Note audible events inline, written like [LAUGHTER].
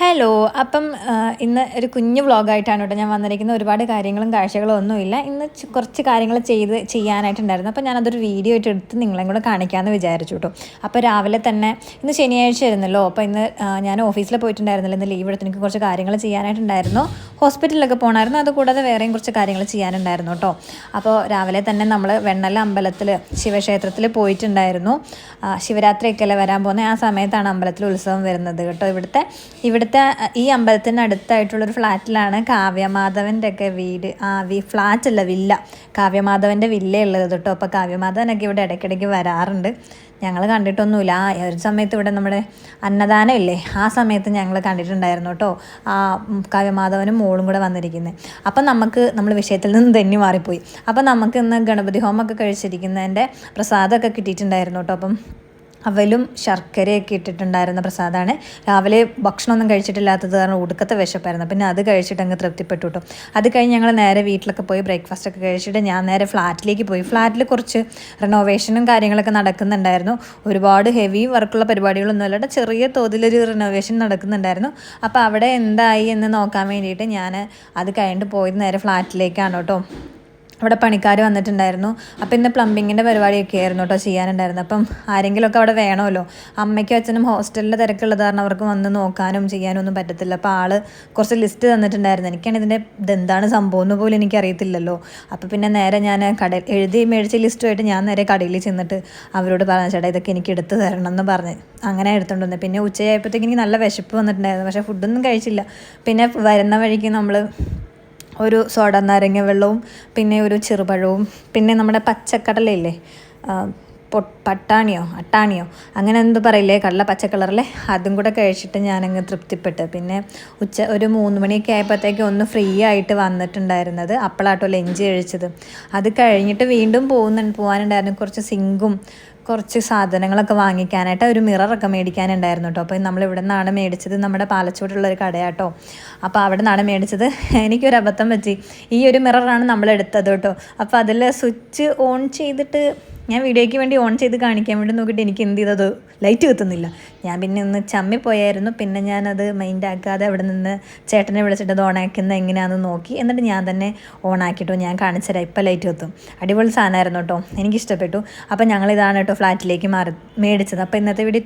Hello അപ്പം ഇന്ന് ഒരു കുഞ്ഞു വ്ളോഗായിട്ടാണ് കേട്ടോ ഞാൻ വന്നിരിക്കുന്നത്. ഒരുപാട് കാര്യങ്ങളും കാഴ്ചകളും ഒന്നുമില്ല. ഇന്ന് കുറച്ച് കാര്യങ്ങൾ ചെയ്ത് ചെയ്യാനായിട്ടുണ്ടായിരുന്നു. അപ്പോൾ ഞാനതൊരു വീഡിയോ ആയിട്ട് എടുത്ത് നിങ്ങളെയും കൂടെ കാണിക്കാമെന്ന് വിചാരിച്ചു കേട്ടോ. അപ്പോൾ രാവിലെ തന്നെ ഇന്ന് ശനിയാഴ്ച ആയിരുന്നല്ലോ. അപ്പോൾ ഇന്ന് ഞാൻ ഓഫീസിൽ പോയിട്ടുണ്ടായിരുന്നില്ല. ഇന്ന് ലീവ് എടുത്ത് എനിക്ക് കുറച്ച് കാര്യങ്ങൾ ചെയ്യാനായിട്ടുണ്ടായിരുന്നു. ഹോസ്പിറ്റലിലൊക്കെ പോകണമായിരുന്നു അതുകൂടാതെ വേറെയും കുറച്ച് കാര്യങ്ങൾ ചെയ്യാനുണ്ടായിരുന്നു കേട്ടോ. അപ്പോൾ രാവിലെ തന്നെ നമ്മൾ വെണ്ണല അമ്പലത്തിൽ ശിവക്ഷേത്രത്തിൽ പോയിട്ടുണ്ടായിരുന്നു. ശിവരാത്രിയൊക്കെ അല്ലേ വരാൻ പോകുന്നത് ആ സമയത്താണ് അമ്പലത്തിൽ ഉത്സവം വരുന്നത് കേട്ടോ ഇവിടുത്തെ ഇവിടുത്തെ ഈ അമ്പലത്തിന് അടുത്തായിട്ടുള്ളൊരു ഫ്ലാറ്റിലാണ് കാവ്യമാധവന്റെ ഒക്കെ വീട്. ആ വി ഫ്ലാറ്റ് അല്ല വില്ല. കാവ്യമാധവന്റെ വില്ല ഉള്ളത് കേട്ടോ. അപ്പോൾ കാവ്യമാധവനൊക്കെ ഇവിടെ ഇടയ്ക്കിടയ്ക്ക് വരാറുണ്ട്. ഞങ്ങൾ കണ്ടിട്ടൊന്നുമില്ല. ആ ഒരു സമയത്ത് ഇവിടെ നമ്മുടെ അന്നദാനം ഇല്ലേ ആ സമയത്ത് ഞങ്ങൾ കണ്ടിട്ടുണ്ടായിരുന്നു കേട്ടോ. ആ കാവ്യമാധവനും മോളും കൂടെ വന്നിരിക്കുന്നത് അപ്പം നമുക്ക് നമ്മൾ വിഷയത്തിൽ നിന്ന് തന്നെ മാറിപ്പോയി. അപ്പം നമുക്ക് ഇന്ന് ഗണപതി ഹോമൊക്കെ കഴിച്ചിരിക്കുന്നതിന്റെ പ്രസാദമൊക്കെ കിട്ടിയിട്ടുണ്ടായിരുന്നു കേട്ടോ. അപ്പം അവലും ശർക്കരയൊക്കെ ഇട്ടിട്ടുണ്ടായിരുന്ന പ്രസാദമാണ് രാവിലെ ഭക്ഷണമൊന്നും കഴിച്ചിട്ടില്ലാത്തത് കാരണം ഉടുക്കത്തെ വിശപ്പായിരുന്നു. പിന്നെ അത് കഴിച്ചിട്ട് അങ്ങ് തൃപ്തിപ്പെട്ടു കേട്ടോ അത് കഴിഞ്ഞ് ഞങ്ങൾ നേരെ വീട്ടിലൊക്കെ പോയി ബ്രേക്ക്ഫാസ്റ്റ് ഒക്കെ കഴിച്ചിട്ട് ഞാൻ നേരെ ഫ്ലാറ്റിലേക്ക് പോയി. ഫ്ലാറ്റിൽ കുറച്ച് റിനോവേഷനും കാര്യങ്ങളൊക്കെ നടക്കുന്നുണ്ടായിരുന്നു. ഒരുപാട് ഹെവി വർക്കുള്ള പരിപാടികളൊന്നും അല്ലാണ്ട് ചെറിയ തോതിലൊരു റിനോവേഷൻ നടക്കുന്നുണ്ടായിരുന്നു. അപ്പോൾ അവിടെ എന്തായി എന്ന് നോക്കാൻ വേണ്ടിയിട്ട് ഞാൻ അത് കഴിഞ്ഞിട്ട് പോയി നേരെ ഫ്ലാറ്റിലേക്കാണ് കേട്ടോ അവിടെ പണിക്കാർ വന്നിട്ടുണ്ടായിരുന്നു. അപ്പോൾ ഇന്ന് പ്ലംബിങ്ങിന്റെ പരിപാടിയൊക്കെ ആയിരുന്നു കേട്ടോ ചെയ്യാനുണ്ടായിരുന്നു അപ്പം ആരെങ്കിലുമൊക്കെ അവിടെ വേണമല്ലോ. അമ്മയ്ക്കും അച്ഛനും ഹോസ്റ്റലിൽ തിരക്കുള്ളത് കാരണം അവർക്ക് വന്ന് നോക്കാനും ചെയ്യാനും ഒന്നും പറ്റത്തില്ല. അപ്പോൾ ആൾ കുറച്ച് ലിസ്റ്റ് തന്നിട്ടുണ്ടായിരുന്നു. എനിക്കാണ് ഇതിന്റെ ഇതെന്താണ് സംഭവം എന്ന് പോലും എനിക്കറിയത്തില്ലല്ലോ. അപ്പോൾ പിന്നെ നേരെ ഞാൻ കട എഴുതി മേടിച്ച ലിസ്റ്റുമായിട്ട് ഞാൻ നേരെ കടയിൽ ചെന്നിട്ട് അവരോട് പറഞ്ഞു ചേട്ടാ ഇതൊക്കെ എനിക്ക് എടുത്തു തരണം എന്ന് പറഞ്ഞ് അങ്ങനെ എടുത്തുകൊണ്ട് വന്നത് പിന്നെ ഉച്ചയായപ്പോഴത്തേക്ക് എനിക്ക് നല്ല വിശപ്പ് വന്നിട്ടുണ്ടായിരുന്നു. പക്ഷേ ഫുഡൊന്നും കഴിച്ചില്ല. പിന്നെ വരുന്ന വഴിക്ക് നമ്മൾ ഒരു സോഡ നാരങ്ങ വെള്ളവും പിന്നെ ഒരു ചെറുപഴവും പിന്നെ നമ്മുടെ പച്ചക്കടലയില്ലേ? പട്ടാണിയോ അട്ടാണിയോ അങ്ങനെ എന്ത് പറയില്ലേ കടല പച്ച കളറിലെ അതും കൂടെ കഴിച്ചിട്ട് ഞാനങ്ങ് തൃപ്തിപ്പെട്ട്. പിന്നെ ഉച്ച ഒരു മൂന്ന് മണിയൊക്കെ ആയപ്പോഴത്തേക്ക് ഒന്ന് ഫ്രീ ആയിട്ട് വന്നിട്ടുണ്ടായിരുന്നത് അപ്പോഴാട്ടോ ലഞ്ച് കഴിച്ചത്. അത് കഴിഞ്ഞിട്ട് വീണ്ടും പോകുന്നുണ്ട് പോകാനുണ്ടായിരുന്നു കുറച്ച് സിങ്കും കുറച്ച് സാധനങ്ങളൊക്കെ വാങ്ങിക്കാനായിട്ട് ഒരു മിററൊക്കെ മേടിക്കാനുണ്ടായിരുന്നു കേട്ടോ. അപ്പോൾ നമ്മൾ ഇവിടെ നിന്നാണ് മേടിച്ചത് നമ്മുടെ പാലച്ചോടുള്ള ഒരു കടയാട്ടോ. അപ്പോൾ അവിടെ നിന്നാണ് മേടിച്ചത്. [LAUGHS] എനിക്കൊരു അബദ്ധം പറ്റി. ഈ ഒരു മിററാണ് നമ്മൾ എടുത്തത് കേട്ടോ. അപ്പോൾ അതിൽ സ്വിച്ച് ഓൺ ചെയ്തിട്ട് ഞാൻ വീഡിയോയ്ക്ക് വേണ്ടി ഓൺ ചെയ്ത് കാണിക്കാൻ വേണ്ടി നോക്കിയിട്ട് എനിക്ക് എന്ത് ചെയ്തത് ലൈറ്റ് കത്തുന്നില്ല. ഞാൻ പിന്നെ ഒന്ന് ചമ്മിപ്പോയായിരുന്നു പിന്നെ ഞാനത് മൈൻഡ് ആക്കാതെ അവിടെ നിന്ന് ചേട്ടനെ വിളിച്ചിട്ട് അത് ഓണാക്കുന്നത് എങ്ങനെയാണെന്ന് നോക്കി. എന്നിട്ട് ഞാൻ തന്നെ ഓണാക്കിട്ടോ ഞാൻ കാണിച്ചുതരാം ഇപ്പം ലൈറ്റ് കത്തും. അടിപൊളി സാധനമായിരുന്നു കേട്ടോ. എനിക്കിഷ്ടപ്പെട്ടു. അപ്പോൾ ഞങ്ങളിതാണ് കേട്ടോ ഫ്ലാറ്റിലേക്ക് മാറി മേടിച്ചത്. അപ്പോൾ ഇന്നത്തെ വീഡിയോ